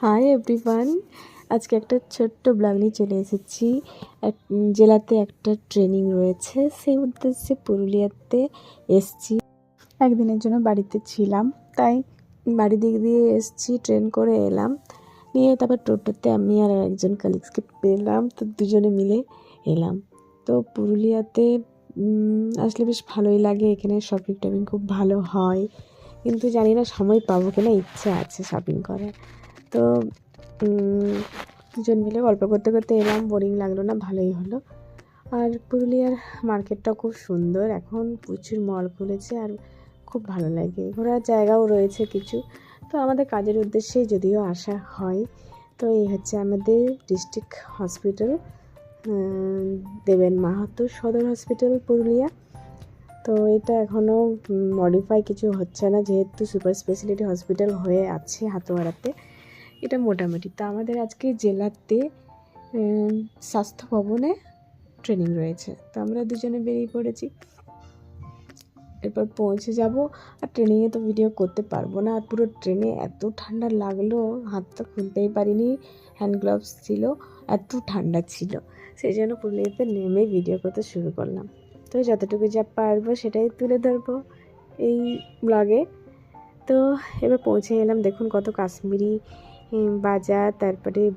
Hi everyone আজকে একটা ছোট্ট ব্লগ নিয়ে চলে এসেছি। জেলাতে একটা ট্রেনিং রয়েছে। সেই উদ্দেশ্যে পুরুলিয়াতে এসছি। একদিনের জন্য বাড়িতে ছিলাম, তাই বাড়ি দিক দিয়ে এসছি ট্রেন করে এলাম। নিয়ে তারপর টোটোতে আমি আর একজন কালিগসকে পেলাম। তো দুজনে মিলে এলাম। তো পুরুলিয়াতে আসলে বেশ ভালোই লাগে। এখানে শপিং টপিং খুব ভালো হয়। কিন্তু জানি না, সময় পাবো কিনা, ইচ্ছা আছে শপিং করার। তো দুজন মিলে গল্প করতে করতে এলাম, বোরিং লাগল না, ভালোই হলো। আর পুরুলিয়ার মার্কেটটা খুব সুন্দর, এখন প্রচুর মল খুলেছে আর খুব ভালো লাগে। ঘোরার জায়গাও রয়েছে কিছু, তো আমাদের কাজের উদ্দেশ্যে যদিও আসা হয়, তো এই হচ্ছে আমাদের ডিস্ট্রিক্ট হসপিটাল দেবেন মাহাতো সদর হসপিটাল, পুরুলিয়া। তো এটা এখনও মডিফাই কিছু হচ্ছে না, যেহেতু সুপার স্পেশালিটি হসপিটাল হয়ে আছে হাতোয়ারাতে। এটা মোটামুটি। তো আমাদের আজকে জেলাতে স্বাস্থ্য ভবনে ট্রেনিং রয়েছে। তো আমরা দুজনে বেরিয়ে পড়েছি। এরপর পৌঁছে যাব। আর ট্রেনিংয়ে তো ভিডিও করতে পারব না। আর পুরো ট্রেনে এত ঠান্ডা লাগল। হাতটা খুলতেই পারিনি। হ্যান্ড গ্লাভস ছিল। এত ঠান্ডা ছিল। সেই জন্য পুরুলিয়াতে নেমে ভিডিও করতে শুরু করলাম। তো যতটুকু যা পারব সেটাই তুলে ধরবো এই ব্লগে তো এবার পৌঁছে এলাম। দেখুন কত কাশ্মীরি বাজার, তারপরে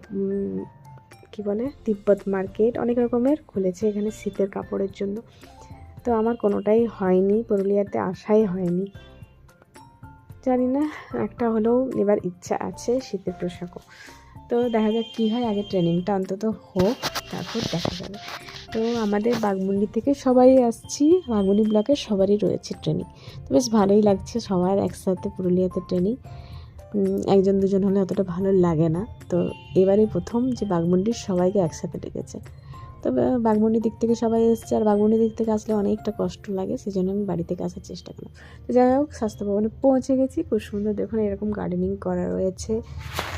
কি বলে, তিব্বত মার্কেট, অনেক রকমের খুলেছে এখানে শীতের কাপড়ের জন্য। তো আমার কোনোটাই হয়নি, পুরুলিয়াতে আসাই হয়নি। জানি না, একটা হলেও এবার ইচ্ছা আছে শীতের পোশাকও। তো দেখা যাক কী হয়, আগে ট্রেনিংটা অন্তত হোক, তারপর দেখা যাবে। তো আমাদের বাগমুন্ডি থেকে সবাই আসছি বাগমুন্ডি ব্লকে সবারই রয়েছে ট্রেনিং। তো বেশ ভালোই লাগছে সবার একসাথে পুরুলিয়াতে ট্রেনিং। একজন দুজন হলে অতটা ভালো লাগে না। তো এবারে প্রথম যে বাগমুন্ডির সবাইকে একসাথে ডেকেছে। তবে বাগমুন্ডির দিক থেকে সবাই এসছে আর বাগমুন্ডির দিক থেকে আসলে অনেকটা কষ্ট লাগে সেই জন্য আমি বাড়ি থেকে আসার চেষ্টা করলাম। তো যাই হোক, স্বাস্থ্য ভবনে পৌঁছে গেছি। খুব সুন্দর দেখুন, এরকম গার্ডেনিং করা রয়েছে,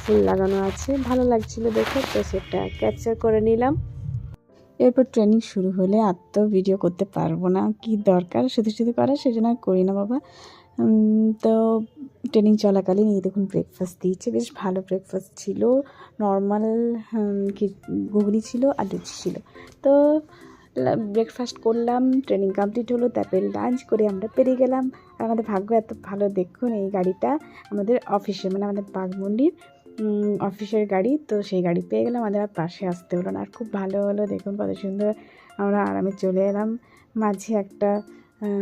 ফুল লাগানো আছে। ভালো লাগছিল দেখে, তো সেটা ক্যাপচার করে নিলাম। এরপর ট্রেনিং শুরু হলে আর তো ভিডিও করতে পারব না। কি দরকার? শুধু শুধু করার, সেজন্য আর করি না বাবা। তো ট্রেনিং চলাকালীন এই দেখুন ব্রেকফাস্ট দিয়েছে। বেশ ভালো ব্রেকফাস্ট ছিল। নর্মাল ঘুগনি ছিল আর লুচি ছিল। তো ব্রেকফাস্ট করলাম ট্রেনিং কমপ্লিট হলো তারপরে লাঞ্চ করে আমরা পেরিয়ে গেলাম। আর আমাদের ভাগ্য এত ভালো দেখুন এই গাড়িটা আমাদের অফিসে মানে আমাদের বাগমন্ডির উম, অফিসের গাড়ি তো সেই গাড়ি পেয়ে গেলাম। আমাদের আর পাশে আসতে হলো না। আর খুব ভালো হলো দেখুন কত সুন্দর আমরা আরামে চলে এলাম। মাঝে একটা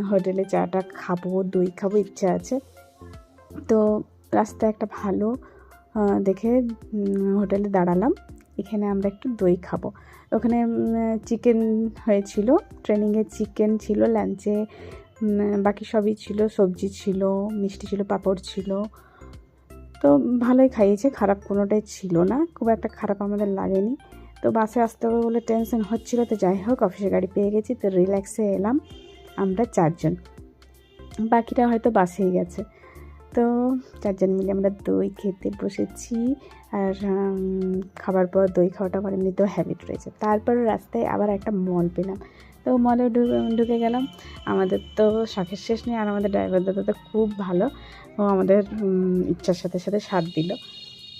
হোটেলে চাটা খাব, দই খাব, ইচ্ছা আছে। তো রাস্তায় একটা ভালো দেখে হোটেলে দাঁড়ালাম। এখানে আমরা একটু দই খাব। ওখানে চিকেন হয়েছিল ট্রেনিংয়ে চিকেন ছিল লাঞ্চে বাকি সবই ছিল, সবজি ছিল, মিষ্টি ছিল, পাঁপড় ছিল। তো ভালোই খাইয়েছে, খারাপ কোনোটাই ছিল না, খুব একটা খারাপ আমাদের লাগেনি। তো বাসে আসতে হবে বলে টেনশন হচ্ছিল, তো যাই হোক অফিসে গাড়ি পেয়ে গেছি, তো রিল্যাক্সে এলাম। আমরা চারজন। বাকিরা হয়তো বাসেই গেছে। তো চারজন মিলে আমরা দই খেতে বসেছি আর খাবার পর দই খাওয়াটা আমার এমনিতেও হ্যাবিট রয়েছে। তারপর রাস্তায় আবার একটা মল পেলাম। তো মলে ঢুকে গেলাম। আমাদের তো শখের শেষ নেই আর আমাদের ড্রাইভার দাদা তো খুব ভালো। ও আমাদের ইচ্ছার সাথে সাথে সাথ দিল।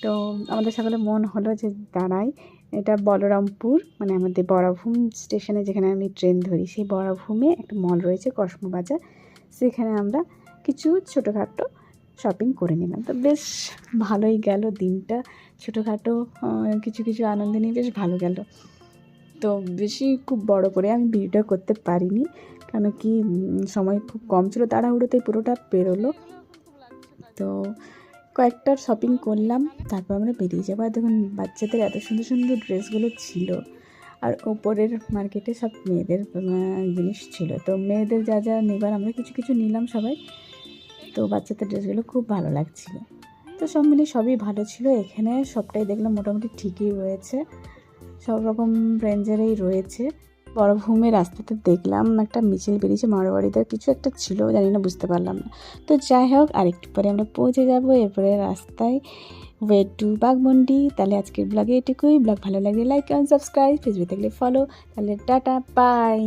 তো আমাদের সকলে মন হলো যে দাঁড়াই। এটা বলরামপুর মানে আমাদের বরাভূম স্টেশনে যেখানে আমি ট্রেন ধরি, সেই বরাভূমে একটা মল রয়েছে, কসমো বাজার। সেখানে আমরা কিছু ছোটোখাটো শপিং করে নিলাম। তো বেশ ভালোই গেল দিনটা। ছোটোখাটো কিছু কিছু আনন্দ নিয়ে বেশ ভালো গেল। তো বেশি খুব বড় করে আমি ভিডিওটা করতে পারিনি, কেন কি সময় খুব কম ছিল। তাড়াহুড়োতেই পুরোটা পেরোলো। তো কয়েকটা শপিং করলাম, তারপর আমরা বেরিয়ে যাব। আর দেখুন, বাচ্চাদের এত সুন্দর সুন্দর ড্রেসগুলো ছিল। আর ওপরের মার্কেটে সব মেয়েদের জিনিস ছিল। তো মেয়েদের যা যা নেবার আমরা কিছু কিছু নিলাম সবাই। তো বাচ্চাদের ড্রেসগুলো খুব ভালো লাগছিল। তো সব মিলে সবই ভালো ছিল। এখানে সবটাই দেখলাম মোটামুটি ঠিকই রয়েছে। সব রকম রেঞ্জেরই রয়েছে। বড়ভূমির রাস্তাতে দেখলাম একটা মিছিল বেরিয়েছে মারোয়ারিদের কিছু একটা ছিল, জানি না, বুঝতে পারলাম না। তো যাই হোক, আরেকটু পরে আমরা পৌঁছে যাব, এরপরে রাস্তায় ওয়ে টু বাগমন্ডি তাহলে আজকের ব্লগে এটুকুই। ব্লগ ভালো লাগলে লাইক অ্যান্ড সাবস্ক্রাইব ফেসবুক থাকলে ফলো তাহলে টাটা বাই